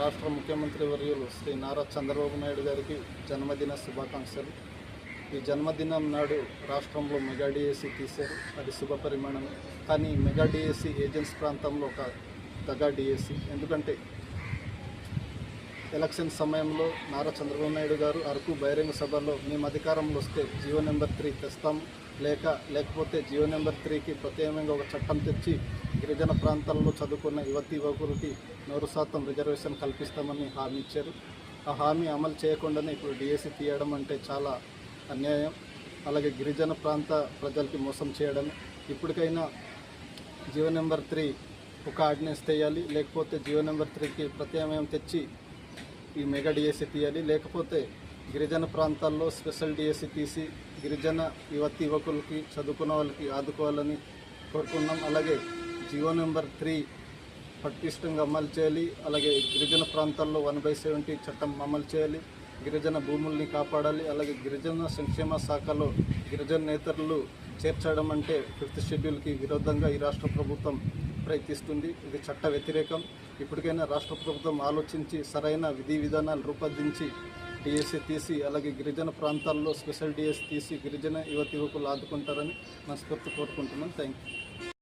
రాష్ట్ర ముఖ్యమంత్రి వర్యులు శ్రీ నారా చంద్రబాబు నాయుడు గారికి జన్మదిన శుభాకాంక్షలు. ఈ జన్మదినం నాడు రాష్ట్రంలో మెగా డిఎస్సి తీశారు. అది శుభ పరిమాణం కానీ మెగా డిఎస్సి ఏజెన్సీ ప్రాంతంలో ఒక దగా డిఎస్సి ఎందుకంటే ఎలక్షన్ సమయంలో నారా చంద్రబాబు నాయుడు గారు అరకు బహిరంగ సభలో మేము అధికారంలో వస్తే జియో నెంబర్ త్రీ తెస్తాం. లేక లేకపోతే జియో నెంబర్ త్రీకి ప్రత్యేకంగా ఒక చట్టం తెచ్చి గిరిజన ప్రాంతాల్లో చదువుకున్న యువతి యువకులకి నూరు శాతం రిజర్వేషన్ కల్పిస్తామని హామీ ఇచ్చారు. ఆ హామీ అమలు చేయకుండానే ఇప్పుడు డిఎస్సి తీయడం అంటే చాలా అన్యాయం. అలాగే గిరిజన ప్రాంత ప్రజలకి మోసం చేయడం. ఇప్పటికైనా జియో నెంబర్ త్రీ ఒక ఆర్డినెన్స్ తెయాలి లేకపోతే జియో నెంబర్ త్రీకి ప్రత్యామ్నాయం తెచ్చి ఈ మెగా డిఎస్సి తీయాలి లేకపోతే గిరిజన ప్రాంతాల్లో స్పెషల్ డిఎస్సి తీసి గిరిజన యువతి యువకులకి చదువుకున్న వాళ్ళకి ఆదుకోవాలని కోరుకున్నాం. అలాగే జియో నెంబర్ త్రీ పటిష్టంగా అమలు చేయాలి. అలాగే గిరిజన ప్రాంతాల్లో వన్ బై సెవెంటీ చట్టం అమలు చేయాలి. గిరిజన భూముల్ని కాపాడాలి. అలాగే గిరిజన సంక్షేమ శాఖలో గిరిజన నేతలు చేర్చడం అంటే ఫిఫ్త్ షెడ్యూల్కి విరుద్ధంగా ఈ రాష్ట్ర ప్రభుత్వం ప్రయత్నిస్తుంది. ఇది చట్ట వ్యతిరేకం. ఇప్పటికైనా రాష్ట్ర ప్రభుత్వం ఆలోచించి సరైన విధి విధానాలు రూపొందించి డిఎస్సి తీసి అలాగే గిరిజన ప్రాంతాల్లో స్పెషల్ డిఎస్సి తీసి గిరిజన యువతి యువకులు ఆదుకుంటారని మనస్ఫూర్తి కోరుకుంటున్నాను థ్యాంక్ యూ